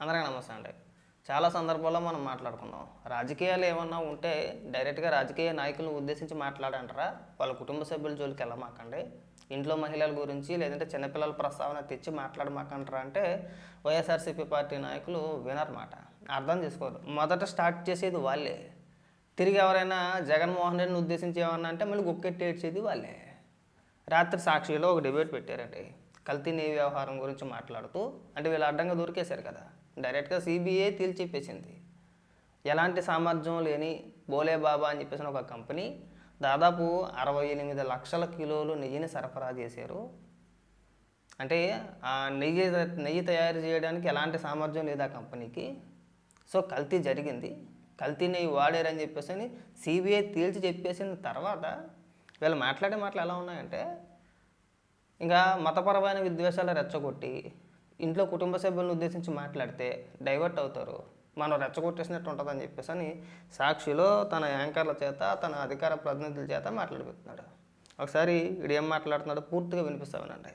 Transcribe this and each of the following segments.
అందరికీ నమస్తే అండి. చాలా సందర్భాల్లో మనం మాట్లాడుకుందాం రాజకీయాలు ఏమన్నా ఉంటే డైరెక్ట్గా రాజకీయ నాయకులను ఉద్దేశించి మాట్లాడంటారా? వాళ్ళ కుటుంబ సభ్యుల జోలికి వెళ్ళమాకండి. ఇంట్లో మహిళల గురించి లేదంటే చిన్నపిల్లల ప్రస్తావన తెచ్చి మాట్లాడమాకంటారా అంటే వైఎస్ఆర్సీపీ పార్టీ నాయకులు వినరమాట. అర్థం చేసుకోరు. మొదట స్టార్ట్ చేసేది వాళ్ళే. తిరిగి ఎవరైనా జగన్మోహన్ రెడ్డిని ఉద్దేశించి ఏమన్నా అంటే మళ్ళీ గుక్కెట్టేడ్చేది వాళ్ళే. రాత్రి సాక్షిలో ఒక డిబేట్ పెట్టారండి. కల్తీ నీ వ్యవహారం గురించి మాట్లాడుతూ అంటే వీళ్ళు అడ్డంగా దొరికేశారు కదా. డైరెక్ట్గా సిబిఐ తేల్చిప్పేసింది ఎలాంటి సామర్థ్యం లేని బోలే బాబా అని చెప్పేసిన ఒక కంపెనీ దాదాపు అరవై ఎనిమిది లక్షల కిలోలు నెయ్యిని సరఫరా చేశారు. అంటే ఆ నెయ్యి నెయ్యి తయారు చేయడానికి ఎలాంటి సామర్థ్యం లేదు ఆ కంపెనీకి. సో కల్తీ జరిగింది. కల్తీ నెయ్యి వాడారని చెప్పేసి అని సిబిఐ తేల్చి చెప్పేసిన తర్వాత వీళ్ళు మాట్లాడే మాటలు ఎలా ఉన్నాయంటే ఇంకా మతపరమైన విద్వేషాలు రెచ్చగొట్టి ఇంట్లో కుటుంబ సభ్యులను ఉద్దేశించి మాట్లాడితే డైవర్ట్ అవుతారు. మనం రెచ్చగొట్టేసినట్టు ఉంటుందని చెప్పేసి అని సాక్షిలో తన యాంకర్ల చేత తన అధికార ప్రతినిధుల చేత మాట్లాడిపోతున్నాడు ఒకసారి వీడు ఏం మాట్లాడుతున్నాడో పూర్తిగా వినిపిస్తామనండి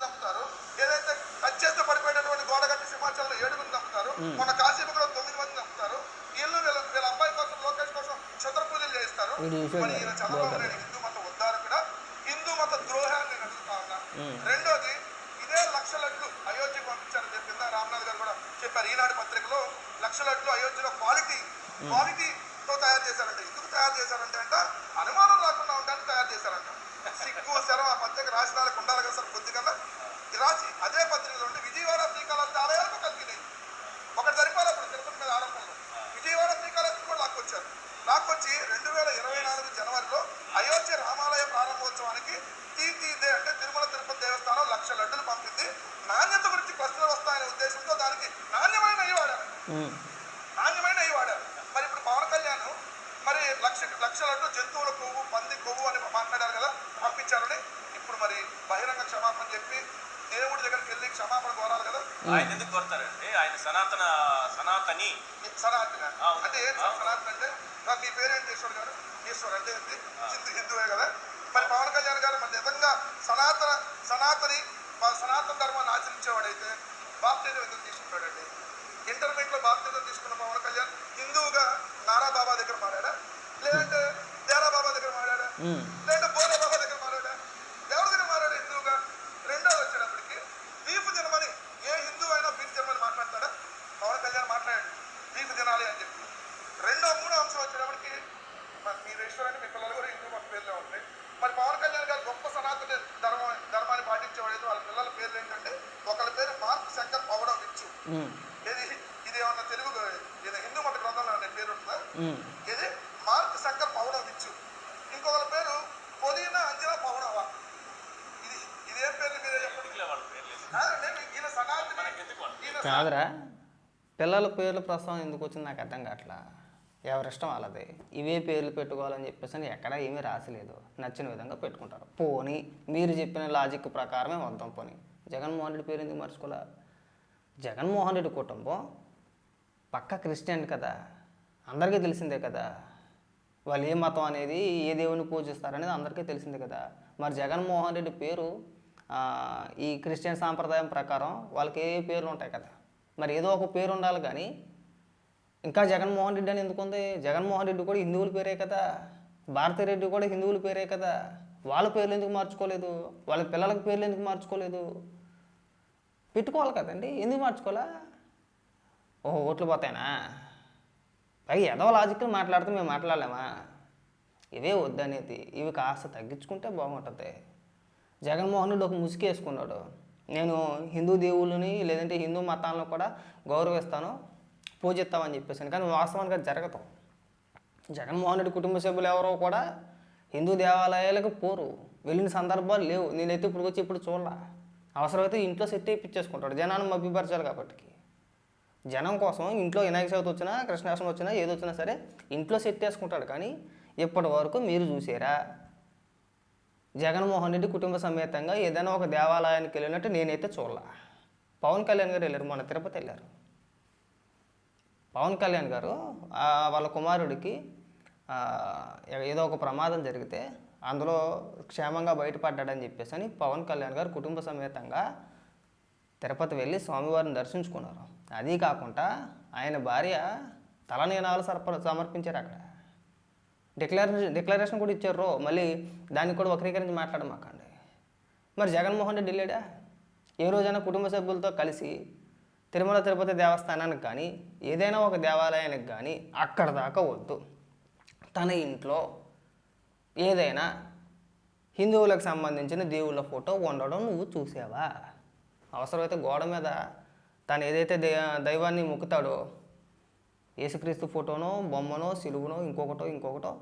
చంపుతారు ఏదైతే టచ్ చేస్తే పడిపోయేటటువంటి గోడ కట్టి సింహాచలంలో ఏడుగురు చంపుతారు మన కాశీపులో తొమ్మిది మంది చంపుతారు వీళ్ళు వీళ్ళ వీళ్ళ అబ్బాయి కోసం లోకేష్ కోసం క్షుద్ర పూజలు చేయిస్తారు వీడు చూసాడు మరి ఈయన చంద్రబాబు నాయుడు హిందూ మత ఉద్ధారకుడా హిందూ మత ద్రోహాన్ని నేను అడుగుతా ఉన్నా రెండోది ఇదే లక్ష లడ్లు అయోధ్యకు పంపించారని చెప్పి ఇందా రామ్నాథ్ గారు కూడా చెప్పారు ఈనాడు పత్రికలో లక్ష లడ్లు అయోధ్యలో క్వాలిటీ క్వాలిటీతో తయారు చేశారంట. ఎందుకు తయారు చేశారంటే అంట అనుమానం రాకుండా ఉండడానికి తయారు చేశారంట. సిగ్గు శరం ఆ పత్రిక రాసిన వాళ్ళకి ఉండాలి కదా సార్ కొద్దిగా రాసి అదే పత్రికలో ఉంటే విజయవాడ శ్రీకాళహస్తి ఆలయాలకు కలిగినాయి. ఒకటి సరిపోలే అప్పుడు తిరుపతి మీద ఆరోపణలు విజయవాడ శ్రీకాళహస్తి కూడా లాక్కొచ్చారు. లాక్కొచ్చి రెండు వేల ఇరవై నాలుగు జనవరిలో అయోధ్య రామాలయ ప్రారంభోత్సవానికి తీతీదే అంటే తిరుమల తిరుపతి దేవస్థానం లక్ష లడ్డులు పంపింది. నాణ్యత గురించి ప్రశ్నలు వస్తాయనే ఉద్దేశంతో దానికి నాణ్యమైన వాడారు నాణ్యమైన వాడారు మరి ఇప్పుడు పవన్ కళ్యాణ్ మరి లక్ష లక్ష లడ్డు జంతువుల కొవ్వు పంది కొవ్వు అని మాట్లాడారు కదా పంపించారని. ఇప్పుడు మరి బహిరంగ క్షమాపణ చెప్పి దేవుడి దగ్గరికి వెళ్ళి క్షమాపణ కోరాలి కదా. ఆయన ఎందుకు కొడతారంటే ఆయన సనాతన సనాతని. సనాతన. అంటే సనాతన అంటే? నాకు మీ పేరేంటి ఈశ్వర్ గారు? ఈశ్వర్ అంటే ఏంటి? హిందూ హిందువే కదా. మరి పవన్ కళ్యాణ్ గారు మరి నిజంగా సనాతన సనాతని మన సనాతన ధర్మాన్ని ఆచరించేవాడైతే బాప్టిజం ఎందుకు తీసుకుంటాడండి? ఇంటర్మీడియట్లో బాప్టిజం తీసుకున్న పవన్ కళ్యాణ్ హిందువుగా నారా బాబా దగ్గర మారాడా? లేదంటే దేరా బాబా దగ్గర మారాడా లేదంటే బోరా బాబా దగ్గర మారాడా ఎవరి దగ్గర మారాడు హిందువుగా రెండోది వచ్చేటప్పటికి బీఫ్ తినమని ఏ హిందువు అయినా బీఫ్ తినమని మాట్లాడతాడా పవన్ కళ్యాణ్ మాట్లాడాడు బీఫ్ తినాలి అని చెప్పి రెండో మూడో అంశం వచ్చేటప్పటికి మరి మీ రెస్టారెంట్ మీ పిల్లలు కూడా హిందూ మాకు పేర్లే ఉంటాయి మరి పవన్ కళ్యాణ్ గారు గొప్ప సనాతన ధర్మ ధర్మాన్ని పాటించేవాడైతే వాళ్ళ పిల్లల పేర్లు ఏంటంటే ఒకళ్ళ పేరు మార్క్ శంకర్ పవడం విచ్చు ఇది ఇది ఏమన్నా తెలుగు ఇది హిందూ మత గ్రంథంలో అనే పేరు ఉంటుందా? ఇది మార్క్ శంకర్ పవడం విచ్చు. ఇంకొకరి పేరు పొదీనా అంజనా పవడవా ఇది ఇదేం పేర్లు మీరే చెప్పండి. ఎందుకులే వాళ్ళ పేర్లు ఎందుకు? కాదండి ఈయన సనాతన మనకి ఎందుకు వాళ్ళు? ఈయన కాదురా. పిల్లల పేర్ల ప్రస్తావన ఎందుకు వచ్చింది నాకు అర్థం కావట్లా. ఎవరిష్టం వాళ్ళది? ఇవే పేర్లు పెట్టుకోవాలని చెప్పేసి అని ఎక్కడ ఏమీ రాసలేదు. నచ్చిన విధంగా పెట్టుకుంటారు. పోనీ మీరు చెప్పిన లాజిక్ ప్రకారమే వద్దాం పోనీ. జగన్మోహన్ రెడ్డి పేరు ఎందుకు మర్చుకోలే జగన్మోహన్ రెడ్డి కుటుంబం పక్క క్రిస్టియన్ కదా. అందరికీ తెలిసిందే కదా. వాళ్ళు ఏ మతం అనేది ఏ దేవుని పూజిస్తారనేది అందరికీ తెలిసిందే కదా. మరి జగన్మోహన్ రెడ్డి పేరు ఈ క్రిస్టియన్ సాంప్రదాయం ప్రకారం వాళ్ళకి ఏ పేర్లు ఉంటాయి కదా. మరి ఏదో ఒక పేరు ఉండాలి కానీ ఇంకా జగన్మోహన్ రెడ్డి అని ఎందుకు ఉంది? జగన్మోహన్ రెడ్డి కూడా హిందువుల పేరే కదా. భారతిరెడ్డి కూడా హిందువుల పేరే కదా. వాళ్ళ పేర్లు ఎందుకు మార్చుకోలేదు? వాళ్ళ పిల్లలకి పేర్లు ఎందుకు మార్చుకోలేదు? పెట్టుకోవాలి కదండి. ఎందుకు మార్చుకోవాలా? ఓహో ఓట్లు పోతాయినా? పైగా ఏదో లాజిక్లు మాట్లాడితే మేము మాట్లాడలేమా? ఇవే వద్దనేది ఇవి కాస్త తగ్గించుకుంటే బాగుంటుంది. జగన్మోహనుడు ఒక ముసుకేసుకున్నాడు. నేను హిందూ దేవుళ్ళని లేదంటే హిందూ మతాలను కూడా గౌరవిస్తాను పూజిస్తామని చెప్పేసాను. కానీ వాస్తవానికి అది జరగదు. జగన్మోహన్ రెడ్డి కుటుంబ సభ్యులు ఎవరో కూడా హిందూ దేవాలయాలకు పోరు. వెళ్ళిన సందర్భాలు లేవు. నేనైతే ఇప్పుడు వచ్చి ఇప్పుడు చూడాల. అవసరమైతే ఇంట్లో సెట్ ఇప్పించేసుకుంటాడు జనాన్ని మభ్యపరచాలి కాబట్టి జనం కోసం ఇంట్లో వినాయక చవితి వచ్చినా కృష్ణాష్టమి వచ్చినా ఏది వచ్చినా సరే ఇంట్లో సెట్ చేసుకుంటాడు. కానీ ఇప్పటి వరకు మీరు చూసారా? జగన్మోహన్ రెడ్డి కుటుంబ సమేతంగా ఏదైనా ఒక దేవాలయానికి వెళ్ళినట్టు నేనైతే చూడలా. పవన్ కళ్యాణ్ గారు వెళ్ళారు మొన్న తిరుపతి వెళ్ళారు. పవన్ కళ్యాణ్ గారు వాళ్ళ కుమారుడికి ఏదో ఒక ప్రమాదం జరిగితే అందులో క్షేమంగా బయటపడ్డాడని చెప్పేసి అని పవన్ కళ్యాణ్ గారు కుటుంబ సమేతంగా తిరుపతి వెళ్ళి స్వామివారిని దర్శించుకున్నారు. అది కాకుండా ఆయన భార్య తలనీనాలు సరఫరా సమర్పించారు అక్కడ. డిక్లరేషన్ డిక్లరేషన్ కూడా ఇచ్చారు మళ్ళీ దాన్ని కూడా వక్రీకరించి మాట్లాడమాకండి మరి జగన్మోహన్ రెడ్డి వెళ్ళాడా? ఏ రోజైనా కుటుంబ సభ్యులతో కలిసి తిరుమల తిరుపతి దేవస్థానానికి కానీ ఏదైనా ఒక దేవాలయానికి కానీ అక్కడ దాకా వద్దు. తన ఇంట్లో ఏదైనా హిందువులకు సంబంధించిన దేవుళ్ళ ఫోటో ఉండడం నువ్వు చూసావా? అవసరమైతే గోడ మీద తను ఏదైతే దే దైవాన్ని మొక్కుతాడో యేసుక్రీస్తు ఫోటోనో బొమ్మనో సిలువునో ఇంకొకటో ఇంకొకటో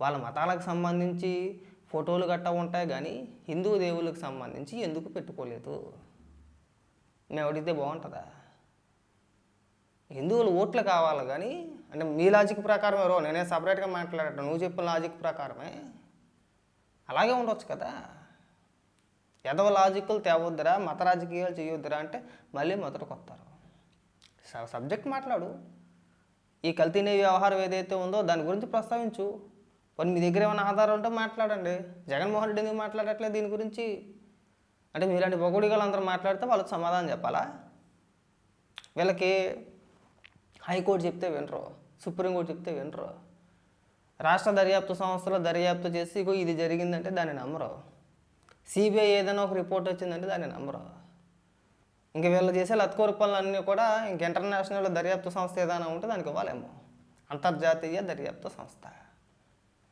వాళ్ళ మతాలకు సంబంధించి ఫోటోలు గట్టా ఉంటాయి కానీ హిందూ దేవుళ్ళకి సంబంధించి ఎందుకు పెట్టుకోలేదు? మేము అడిగితే బాగుంటుందా? హిందువులు ఓట్లు కావాలి కానీ అంటే మీ లాజిక్ ప్రకారం ఎవరో నేనే సపరేట్గా మాట్లాడటం నువ్వు చెప్పిన లాజిక్ ప్రకారమే. అలాగే ఉండొచ్చు కదా. ఎదవ లాజిక్లు తేవద్దురా మత రాజకీయాలు చేయొద్దురా అంటే మళ్ళీ మొదటికి వస్తారు స- సబ్జెక్ట్ మాట్లాడు. ఈ కల్తీనే వ్యవహారం ఏదైతే ఉందో దాని గురించి ప్రస్తావించు. మరి మీ దగ్గర ఏమైనా ఆధారం ఉంటే మాట్లాడండి. జగన్మోహన్ రెడ్డి ఎందుకు మాట్లాడట్లేదు దీని గురించి? అంటే మీలాంటి బొగుడిగలు అందరూ మాట్లాడితే వాళ్ళకి సమాధానం చెప్పాలా? వీళ్ళకి హైకోర్టు చెప్తే వినరు సుప్రీంకోర్టు చెప్తే వినరు. రాష్ట్ర దర్యాప్తు సంస్థలో దర్యాప్తు చేసి ఇగో ఇది జరిగిందంటే దాన్ని నమ్మరు. సిబిఐ ఏదైనా ఒక రిపోర్ట్ వచ్చిందంటే దాన్ని నమ్మరు. ఇంక వీళ్ళు చేసే లత్కోరు పనులన్నీ కూడా ఇంక ఇంటర్నేషనల్ దర్యాప్తు సంస్థ ఏదైనా ఉంటే దానికి ఇవ్వాలేమో. అంతర్జాతీయ దర్యాప్తు సంస్థ.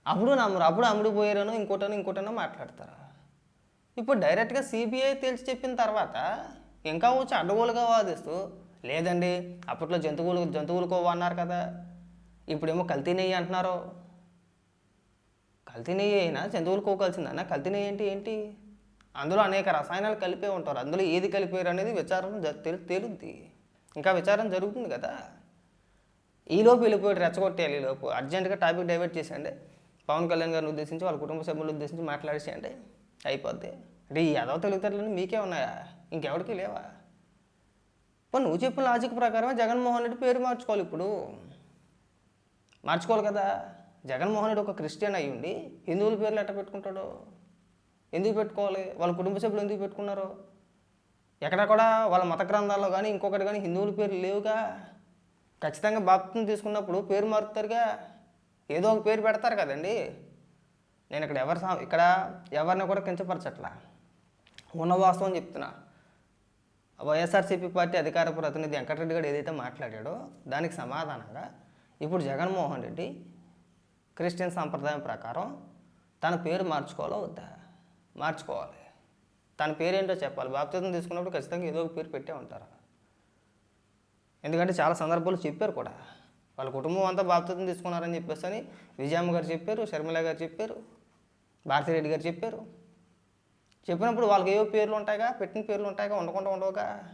అప్పుడు నమ్మరు అప్పుడు అమ్ముడు పోయారనో ఇంకోటనో ఇంకోటనో మాట్లాడతారు. ఇప్పుడు డైరెక్ట్గా సిబిఐ తేల్చి చెప్పిన తర్వాత ఇంకా వచ్చి అడ్డగోలుగా వాదిస్తూ లేదండి అప్పట్లో జంతువులు జంతువులు కోవ అన్నారు కదా. ఇప్పుడేమో కల్తీ నెయ్యి అంటున్నారు. కల్తీ నెయ్యి అయినా జంతువులు కో కల్తీ నెయ్యి ఏంటి ఏంటి? అందులో అనేక రసాయనాలు కలిపే ఉంటారు. అందులో ఏది కలిపారు అనేది విచారణ తేలుద్ది. ఇంకా విచారణ జరుగుతుంది కదా. ఈలోపు వెళ్ళిపోయి రెచ్చగొట్టేయాలి ఈలోపు అర్జెంటుగా టాపిక్ డైవర్ట్ చేసేయండి. పవన్ కళ్యాణ్ గారిని ఉద్దేశించి వాళ్ళ కుటుంబ సభ్యులు ఉద్దేశించి మాట్లాడేసేయండి. అయిపోద్ది. అంటే ఈ ఎదవ తెలుగుతలన్నీ మీకే ఉన్నాయా? ఇంకెవరికి లేవా? పోనీ నువ్వు చెప్పిన లాజిక్ ప్రకారమే జగన్మోహన్ రెడ్డి పేరు మార్చుకోవాలి ఇప్పుడు. మార్చుకోవాలి కదా. జగన్మోహన్ రెడ్డి ఒక క్రిస్టియన్ అయ్యి ఉండి హిందువుల పేర్లు ఎట్ట పెట్టుకుంటాడు? ఎందుకు పెట్టుకోవాలి? వాళ్ళ కుటుంబ సభ్యులు ఎందుకు పెట్టుకున్నారు? ఎక్కడ కూడా వాళ్ళ మత గ్రంథాల్లో కానీ ఇంకొకటి కానీ హిందువుల పేర్లు లేవుగా? ఖచ్చితంగా బాప్తిని తీసుకున్నప్పుడు పేరు మారుతారుగా? ఏదో ఒక పేరు పెడతారు కదండి. నేను ఇక్కడ ఎవరి సా- ఇక్కడ ఎవరిని కూడా కించపరచట్లా. ఉన్న వాస్తవం చెప్తున్నా. వైఎస్ఆర్సీపీ పార్టీ అధికార ప్రతినిధి వెంకటరెడ్డి గారు ఏదైతే మాట్లాడాడో దానికి సమాధానంగా ఇప్పుడు జగన్మోహన్ రెడ్డి క్రిస్టియన్ సాంప్రదాయం ప్రకారం తన పేరు మార్చుకోవాలో వద్దా? మార్చుకోవాలి. తన పేరు ఏంటో చెప్పాలి. బాప్తిజం తీసుకున్నప్పుడు ఖచ్చితంగా ఏదో ఒక పేరు పెట్టే ఉంటారు. ఎందుకంటే చాలా సందర్భాలు చెప్పారు కూడా. వాళ్ళ కుటుంబం అంతా బాప్తిజం తీసుకున్నారని చెప్పేసి అని విజయమ్మ గారు చెప్పారు షర్మిల గారు చెప్పారు భారతిరెడ్డి గారు చెప్పారు. చెప్పినప్పుడు వాళ్ళకి ఏవో పేర్లు ఉంటాయిగా పెట్టిన పేర్లు ఉంటాయిగా ఉండకుండా ఉండవుగా.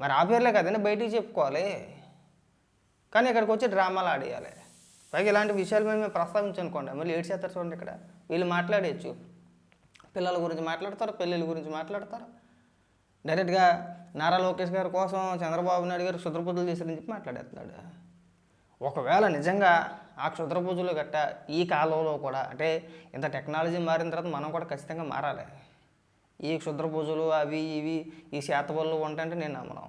మరి ఆ పేర్లే కదండి బయటికి చెప్పుకోవాలి. కానీ ఇక్కడికి వచ్చి డ్రామాలు ఆడేయాలి. పైగా ఇలాంటి విషయాలు మేము ప్రస్తావించనుకోండి. మళ్ళీ ఏడు చేస్తారు చూడండి ఇక్కడ. వీళ్ళు మాట్లాడేయచ్చు. పిల్లల గురించి మాట్లాడతారు పెళ్ళిళ్ళ గురించి మాట్లాడతారు. డైరెక్ట్గా నారా లోకేష్ గారి కోసం చంద్రబాబు నాయుడు గారు క్షుద్రపూజలు చేశారని చెప్పి మాట్లాడేస్తున్నాడు. ఒకవేళ నిజంగా ఆ క్షుద్ర పూజలు గట్ట ఈ కాలంలో కూడా అంటే ఇంత టెక్నాలజీ మారిన తర్వాత మనం కూడా ఖచ్చితంగా మారాలి. ఈ క్షుద్ర పూజలు అవి ఇవి ఈ శాతబళ్ళు ఉంటాయంటే నేను నమ్మను.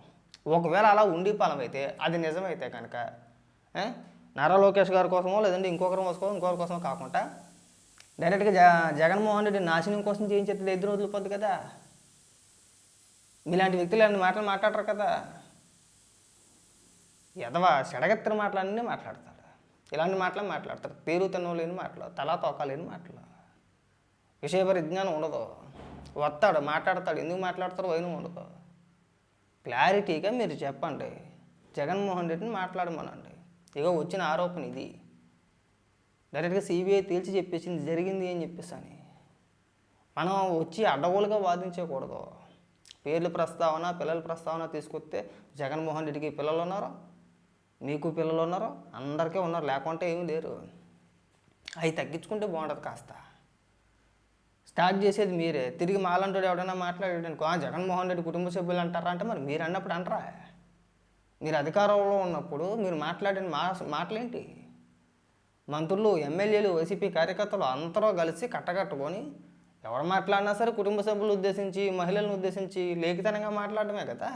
ఒకవేళ అలా ఉండి ఫలమైతే అది నిజమైతే కనుక నారా లోకేష్ గారి కోసమో లేదంటే ఇంకొకరి కోసం ఇంకొకరి కోసమో కాకుండా డైరెక్ట్గా జ జగన్మోహన్ రెడ్డి నాశనం కోసం చేయించేది ఇద్దరు వదిలిపోద్ది కదా. మీలాంటి వ్యక్తులు ఇలాంటి మాటలు మాట్లాడరు కదా. ఎదవ సెడగెత్తిన మాటలన్నీ మాట్లాడతారు. ఇలాంటి మాటలు మాట్లాడతారు. పేరు తిన్నో లేని మాటలు తలా తోకలేని మాటలు. విషయ పరిజ్ఞానం ఉండదు. వస్తాడు మాట్లాడతాడు. ఎందుకు మాట్లాడతారు వైన ఉండదు. క్లారిటీగా మీరు చెప్పండి. జగన్మోహన్ రెడ్డిని మాట్లాడమనండి. ఇక వచ్చిన ఆరోపణ ఇది. డైరెక్ట్గా సిబిఐ తేల్చి చెప్పేసింది జరిగింది అని చెప్పేసి అని. మనం వచ్చి అడ్డగోలుగా వాదించకూడదు. పేర్ల ప్రస్తావన పిల్లల ప్రస్తావన తీసుకొస్తే జగన్మోహన్ రెడ్డికి పిల్లలు ఉన్నారు? మీకు పిల్లలు ఉన్నారు అందరికీ ఉన్నారు లేకుంటే ఏమీ లేరు. అవి తగ్గించుకుంటే బాగుంటుంది కాస్త. స్టార్ట్ చేసేది మీరే. తిరిగి మాలంటాడు ఎవడైనా మాట్లాడాడు అనుకో "ఆ, జగన్మోహన్ రెడ్డి కుటుంబ సభ్యులు అంటారా? అంటే మరి మీరు అన్నప్పుడు అంటారా మీరు అధికారంలో ఉన్నప్పుడు మీరు మాట్లాడిన మా మాటలేంటి? మంత్రులు ఎమ్మెల్యేలు వైసీపీ కార్యకర్తలు అందరూ కలిసి కట్టకట్టుకొని ఎవరు మాట్లాడినా సరే కుటుంబ సభ్యులు ఉద్దేశించి మహిళలను ఉద్దేశించి లేఖితనంగా మాట్లాడటమే కదా.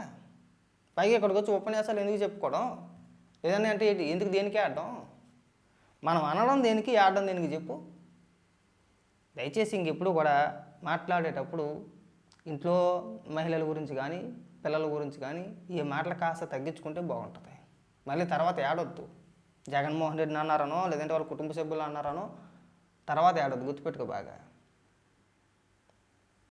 పైగా ఇక్కడికి వచ్చి ఉపన్యాసాలు ఎందుకు చెప్పుకోవడం? ఏదన్నా అంటే ఎందుకు దేనికి ఆడడం? మనం అనడం దేనికి ఆడడం దేనికి చెప్పు. దయచేసి ఇంకెప్పుడు కూడా మాట్లాడేటప్పుడు ఇంట్లో మహిళల గురించి కానీ పిల్లల గురించి కానీ ఈ మాటలు కాస్త తగ్గించుకుంటే బాగుంటుంది. మళ్ళీ తర్వాత ఏడొద్దు. జగన్మోహన్ రెడ్డిని అన్నారనో లేదంటే వాళ్ళ కుటుంబ సభ్యులు అన్నారనో తర్వాత ఏడొద్దు. గుర్తుపెట్టుకో బాగా.